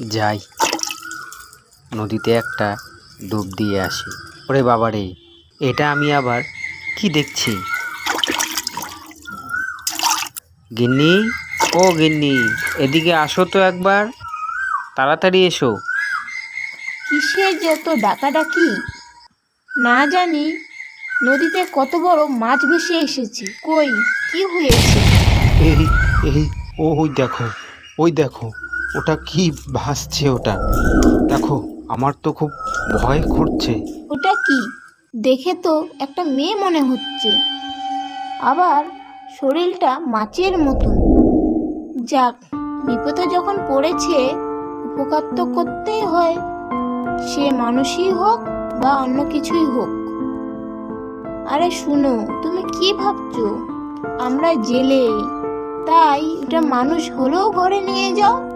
যাই। নদীতে একটা ডুব দিয়ে আসি। ওরে বাবারে এটা আমি আবার কি দেখছি? গিন্নি? ও গিন্নি এদিকে আসো তো একবার। তাড়াতাড়ি এসো। কিসের যে এত ডাকাডাকি? না জানি নদীতে কত বড় মাছ ভেসে এসেছে। কই কি হয়েছে? এই এই ওই দেখো ওই দেখো। ওটা কি ভাসছে ওটা? দেখো, আমার তো খুব ভয় করছে। ওটা কি? দেখে তো একটা মেয়ে মনে হচ্ছে। আবার শরীরটা মাছের মতন। যাক, বিপদে যখন পড়েছে, উপকার তো করতেই হয়। সে মানুষই হোক বা অন্য কিছুই হোক। আরে শুনো, তুমি কি ভাবছ? আমরা জেলে, তাই এটা মানুষ হলেও ঘরে নিয়ে যাও।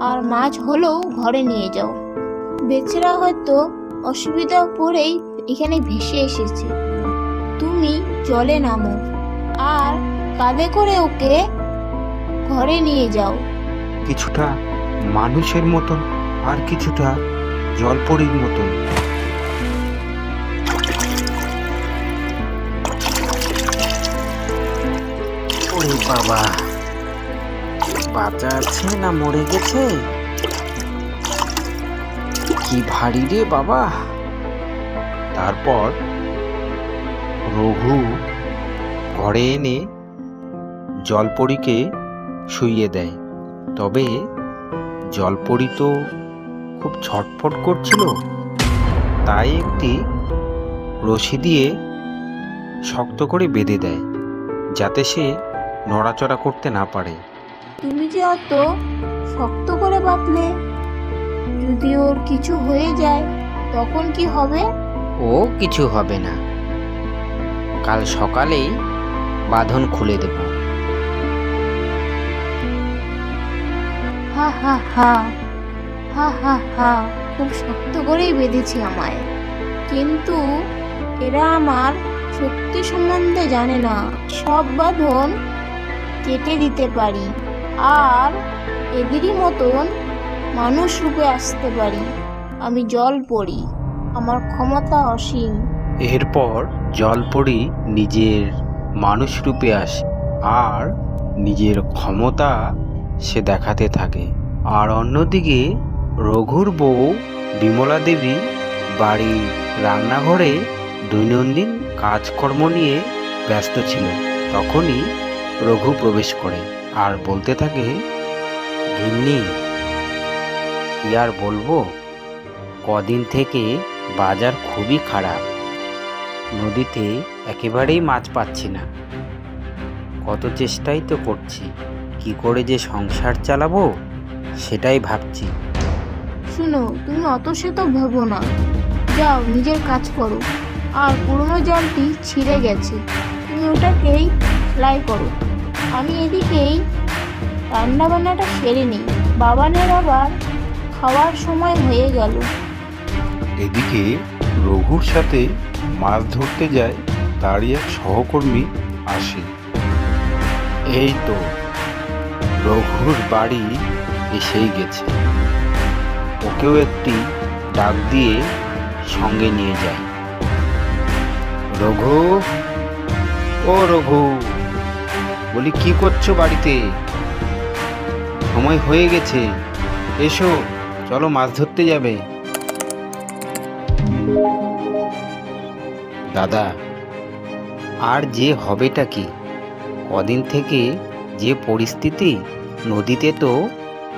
আর মাছ হলেও ঘরে নিয়ে যাও। বেচারা হয়তো অসুবিধা পড়েই এখানে ভেসে এসেছে। তুমি জলে নামো আর কাঁধে করে ওকে ঘরে নিয়ে যাও। কিছুটা মানুষের মতন আর কিছুটা জলপরীর মতন। বাবা। বাচ্চা আছে না মরে গেছে। কি ভারী রে বাবা। তারপর রঘু ঘরে এনে জলপরীকে শুইয়ে দেয়। তবে জলপরি তো খুব ছটফট করছিল। তাই একটি রশি দিয়ে শক্ত করে বেঁধে দেয়, যাতে সে নড়াচড়া করতে না পারে। তুমি যে অত শক্ত করে বাঁধলে যদি ওর কিছু হয়ে যায় তখন কি হবে? ও কিছু হবে না। কাল সকালেই বাঁধন খুলে দেব। হা হা হা হা হা হা খুব শক্ত করেই বেঁধেছি আমায়। কিন্তু এরা আমার শক্তি সম্বন্ধে জানে না। সব বাঁধন কেটে দিতে পারি। আর এদেরই মতন মানুষ রূপে আসতে পারি। আমি জল পড়ি, আমার ক্ষমতা অসীম। এরপর জলপরি নিজের মানুষ রূপে আসে, আর নিজের ক্ষমতা সে দেখাতে থাকে। আর অন্যদিকে রঘুর বউ বিমলা দেবী বাড়ির রান্নাঘরে দৈনন্দিন কাজকর্ম নিয়ে ব্যস্ত ছিল। তখনই রঘু প্রবেশ করে। আর বলতে থাকে, গিন্নি, কি আর বলব? কদিন থেকে বাজার খুবই খারাপ। নদীতে একেবারেই মাছ পাচ্ছি না। কত চেষ্টাই তো করছি, কি করে যে সংসার চালাবো, সেটাই ভাবছি। শুনো, তুমি অত সে তো ভেবো না। যাও, নিজের কাজ করো। আর পুরনো জালটি ছিঁড়ে গেছে। তুমি ওটাকেই সেলাই করো। আমি এদিকেই রান্নাবান্নাটা সেরে নিই। বাবানের আবার খাওয়ার সময় হয়ে গেল। এদিকে রঘুর সাথে মাছ ধরতে যায়, তারই এক সহকর্মী আসে। এই তো, রঘুর বাড়ি এসেই গেছে। ওকেও একটি ডাক দিয়ে সঙ্গে নিয়ে যায়। রঘু, ও রঘু। বলি, কি করছ বাড়িতে? সময় হয়ে গেছে। এসো, চলো মাছ ধরতে যাবে। দাদা, আর যে হবেটা কি? কদিন থেকে যে পরিস্থিতি, নদীতে তো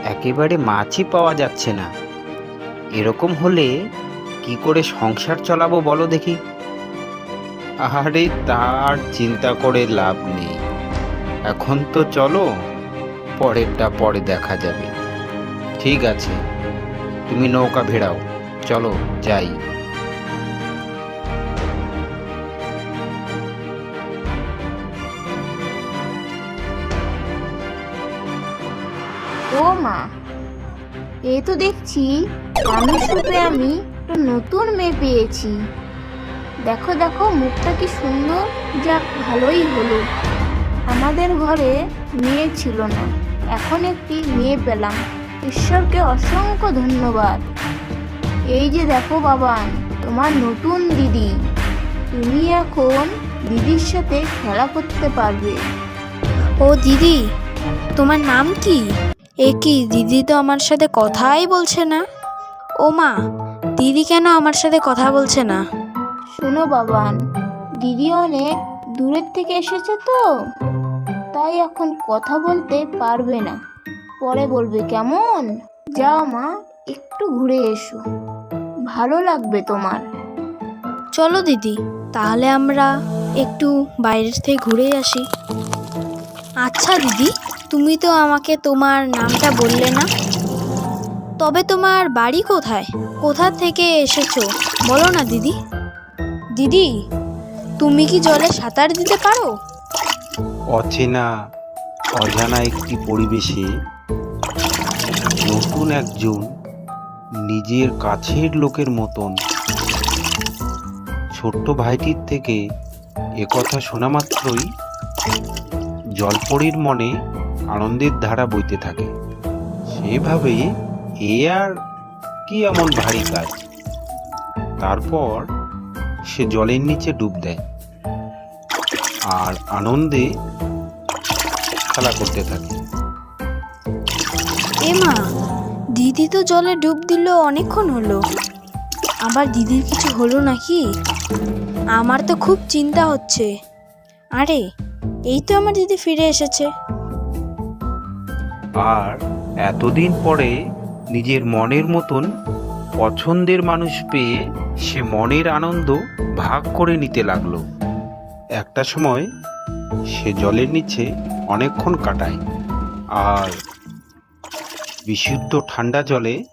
একেবারে মাছই পাওয়া যাচ্ছে না। এরকম হলে কি করে সংসার চালাবো বলো দেখি? আরে, তার চিন্তা করে লাভ নেই। এখন তো চলো, পরেরটা পরে দেখা যাবে। ঠিক আছে, তুমি নৌকা ভেড়াও। চলো, যাই। ও মা এই তো দেখছি মানুষ রূপে আমি একটা নতুন মেয়ে পেয়েছি। দেখো দেখো, মুখটা কি সুন্দর, যাক, ভালোই হলো। আমাদের ঘরে মেয়ে ছিল না। এখন একটি মেয়ে পেলাম। ঈশ্বরকে অসংখ্য ধন্যবাদ। এই যে দেখো বাবান তোমার নতুন দিদি। তুমি এখন দিদির সাথে খেলা করতে পারবে। ও দিদি তোমার নাম কি? এ কি দিদি তো আমার সাথে কথাই বলছে না? ও মা দিদি কেন আমার সাথে কথা বলছে না? শোনো বাবান দিদি অনেক দূরের থেকে এসেছে তো। তাই এখন কথা বলতে পারবে না। পরে বলবে, কেমন? যাও মা, একটু ঘুরে এসো। ভালো লাগবে তোমার। চলো দিদি, তাহলে আমরা একটু বাইরের থেকে ঘুরে আসি। আচ্ছা দিদি, তুমি তো আমাকে তোমার নামটা বললে না। তবে তোমার বাড়ি কোথায়? কোথা থেকে এসেছ? বলো না দিদি। দিদি, তুমি কি জলে সাঁতার দিতে পারো? অচেনা, অজানা একটি পরিবেশে নতুন একজন নিজের কাছের লোকের মতন ছোট্ট ভাইটির থেকে একথা শোনা মাত্রই জলপরীর মনে আনন্দের ধারা বইতে থাকে। সেভাবে এ আর কি এমন ভারী কাজ? তারপর সে জলের নিচে ডুব দেয়। আর আনন্দে খেলা করতে থাকে। এ মা দিদি তো জলে ডুব দিল অনেকক্ষণ হলো। আবার দিদির কিছু হলো নাকি? আমার তো খুব চিন্তা হচ্ছে। আরে এই তো আমার দিদি ফিরে এসেছে। আর এতদিন পরে নিজের মনের মতন পছন্দের মানুষ পেয়ে সে মনের আনন্দ ভাগ করে নিতে লাগল। একটা সময় সে জলের নিচে অনেকক্ষণ কাটায় আর বিশুদ্ধ ঠান্ডা জলে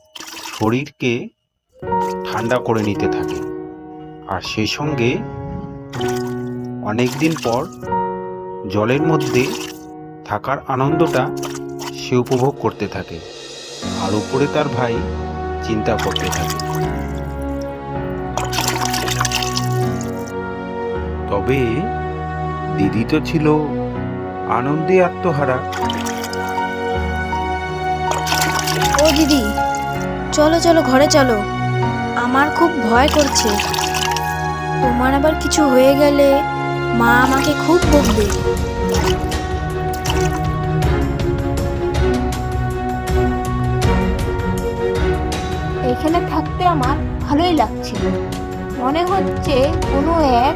শরীরকে ঠান্ডা করে নিতে থাকে। আর সেই সঙ্গে অনেকদিন পর জলের মধ্যে থাকার আনন্দটা সে উপভোগ করতে থাকে আর উপরে তার ভাই চিন্তা করতে থাকে। তবে দিদি তো ছিল আনন্দে আত্মহারা। ও দিদি, চলো চলো, ঘরে চলো। আমার খুব ভয় করছে। তোমার আবার কিছু হয়ে গেলে মা আমাকে খুব বকবে। এখানে থাকতে আমার ভালোই লাগছিল। মনে হচ্ছে কোনো এক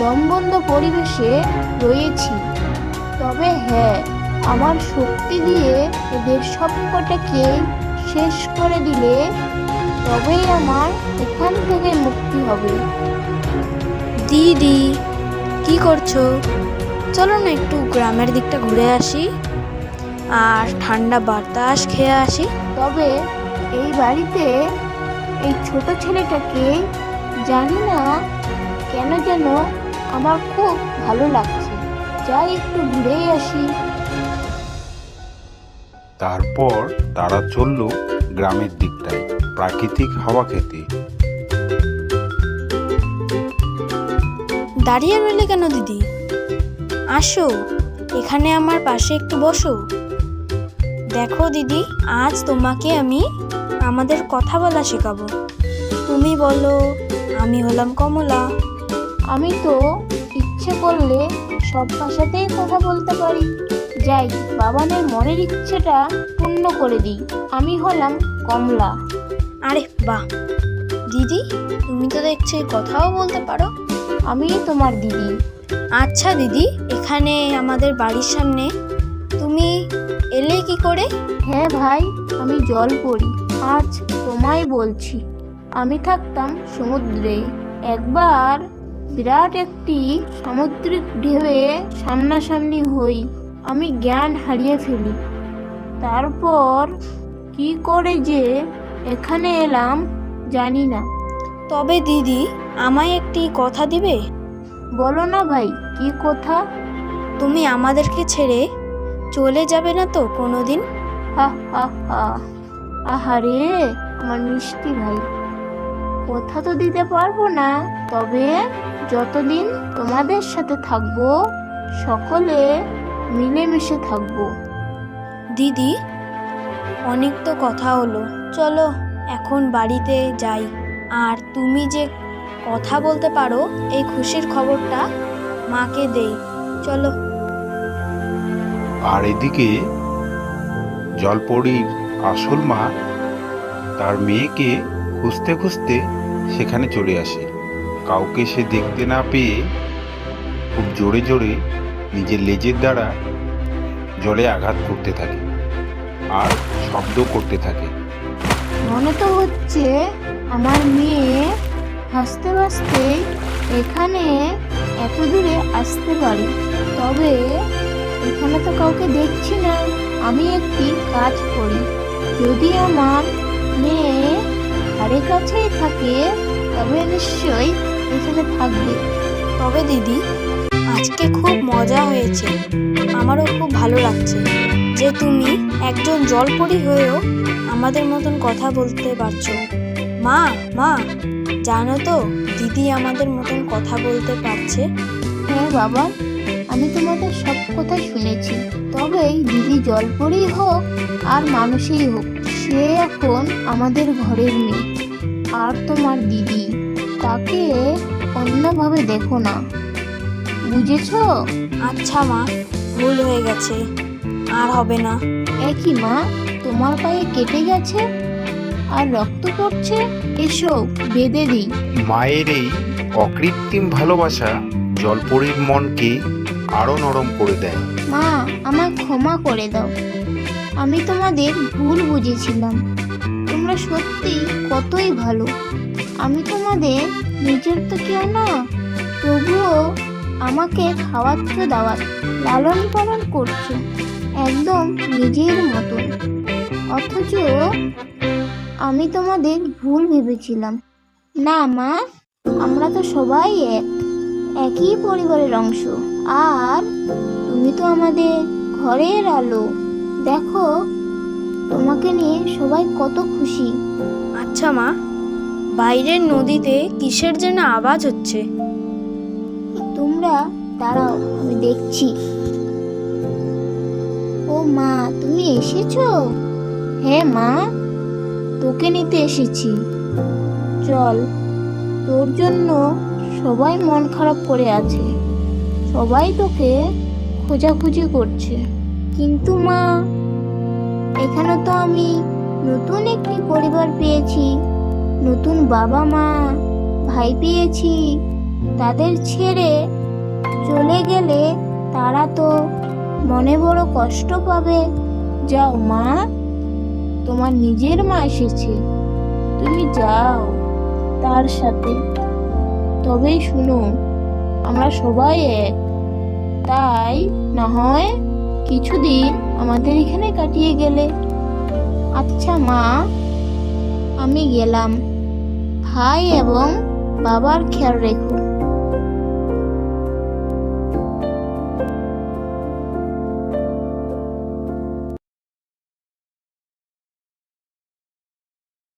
দমবন্ধ পরিবেশে রয়েছি। তবে হ্যাঁ আমার শক্তি দিয়ে এদের সবকটাকে শেষ করে দিলে তবেই আমার এখান থেকে মুক্তি হবে। দিদি কি করছ? চলো না একটু গ্রামের দিকটা ঘুরে আসি আর ঠান্ডা বাতাস খেয়ে আসি। তবে এই বাড়িতে এই ছোট ছেলেটাকে জানি না কেন যেন আমার খুব ভালো লাগছে। যাই একটু ঘুরেই আসি। তারপর তারা চলল গ্রামের দিকটায় প্রাকৃতিক হাওয়া খেতে। দাঁড়িয়ে রইলে কেন দিদি? আসো এখানে আমার পাশে একটু বসো। দেখো দিদি আজ তোমাকে আমি আমাদের কথা বলা শেখাবো। তুমি বলো আমি হলাম কমলা। আমি তো ইচ্ছে করলে সব ভাষাতেই কথা বলতে পারি। যাই বাবানের মনের ইচ্ছেটা পূর্ণ করে দিই। আমি হলাম কমলা। আরে বাহ! দিদি তুমি তো দেখছি কথাও বলতে পারো। আমি তোমার দিদি। আচ্ছা দিদি এখানে আমাদের বাড়ির সামনে তুমি এলে কি করে? হ্যাঁ ভাই আমি জল পড়ি। আজ তোমায় বলছি। আমি থাকতাম সমুদ্রে। একবার বিরাট একটি সামুদ্রিক ঢেউয়ে সামনাসামনি হই আমি জ্ঞান হারিয়ে ফেলি। তারপর কি করে যে এখানে এলাম জানি না। তবে দিদি আমায় একটি কথা দিবে? বলো না ভাই কি কথা? তুমি আমাদেরকে ছেড়ে চলে যাবে না তো কোনোদিন? হা হা হা। আহারে আমার মিষ্টি ভাই। কথা তো দিতে পারব না তবে যতদিন তোমাদের সাথে থাকব সকলে মিলেমিশে থাকব। দিদি অনেক তো কথা হলো। চলো এখন বাড়িতে যাই। আর তুমি যে কথা বলতে পারো এই খুশির খবরটা মাকে দেই। চলো। আর এদিকে জলপরির আসল মা তার মেয়েকে খুঁজতে খুঁজতে সেখানে চলে আসে। কাউকে সে দেখতে না পেয়ে খুব জোরে জোরে নিজের লেজের দ্বারা জলে আঘাত করতে থাকে আর শব্দ করতে থাকে। মনে তো হচ্ছে আমার মেয়ে হাসতে হাসতে এখানে এত দূরে আসতে পারে। তবে এখানে তো কাউকে দেখছি না। আমি একটি কাজ করি। যদি আমার মেয়ে ধারে কাছেই থাকে, তবে নিশ্চয়ই এখানে থাকবে। তবে দিদি, আজকে খুব মজা হয়েছে। আমারও খুব ভালো লাগছে যে তুমি একজন জলপরি হয়েও আমাদের মতন কথা বলতে পারছ। মা মা, জানো তো, দিদি আমাদের মতন কথা বলতে পারছে? হ্যাঁ বাবা, আমি তোমাদের সব কথা শুনেছি। তবে দিদি জলপরি হোক আর মানুষই হোক, সে এখন আমাদের ঘরের মেয়ে। আর তোমার দিদি? তাকে অন্যভাবে দেখো না। বুঝেছ? আচ্ছা মা ভুল হয়ে গেছে। আর হবে না। একই মা তোমার পায়ে কেটে গেছে আর রক্ত পড়ছে। এসো বেঁধে দিই। মায়ের এই অকৃত্রিম ভালোবাসা জলপরির মনকে আরও নরম করে দেয়। মা আমার ক্ষমা করে দাও। আমি তোমাদের ভুল বুঝেছিলাম। তোমরা সত্যি কতই ভালো। আমি তোমাদের নিজের তো কেউ না, তবুও আমাকে খাওয়াচ্ছ দাওয়াত, লালন পালন করছ, একদম নিজের মতন। অথচ আমি তোমাদের ভুল ভেবেছিলাম। না মা, আমরা তো সবাই এক, একই পরিবারের অংশ। আর তুমি তো আমাদের ঘরের আলো। দেখো, তোমাকে নিয়ে সবাই কত খুশি। আচ্ছা মা বাইরের নদীতে কিসের যেন আওয়াজ হচ্ছে? তোমরা দাঁড়াও, আমি দেখছি। ও মা, তুমি এসেছ? হ্যাঁ মা, তোকে নিতে এসেছি। চল, তোর জন্য সবাই মন খারাপ করে আছে। সবাই তোকে খোঁজাখুঁজি করছে। কিন্তু মা, এখানে তো আমি নতুন একটি পরিবার পেয়েছি। নতুন বাবা মা ভাই পেয়েছি। তাদের ছেড়ে চলে গেলে তারা তো মনে বড় কষ্ট পাবে। যাও মা, তোমার নিজের মা এসেছে। তুমি যাও, তার সাথে। তবেই শুনো, আমরা সবাই এক। তাই না হয় কিছুদিন আমাদের এখানে কাটিয়ে গেলে। আচ্ছা মা, আমি গেলাম। ভাই এবং বাবার খেয়াল রেখো।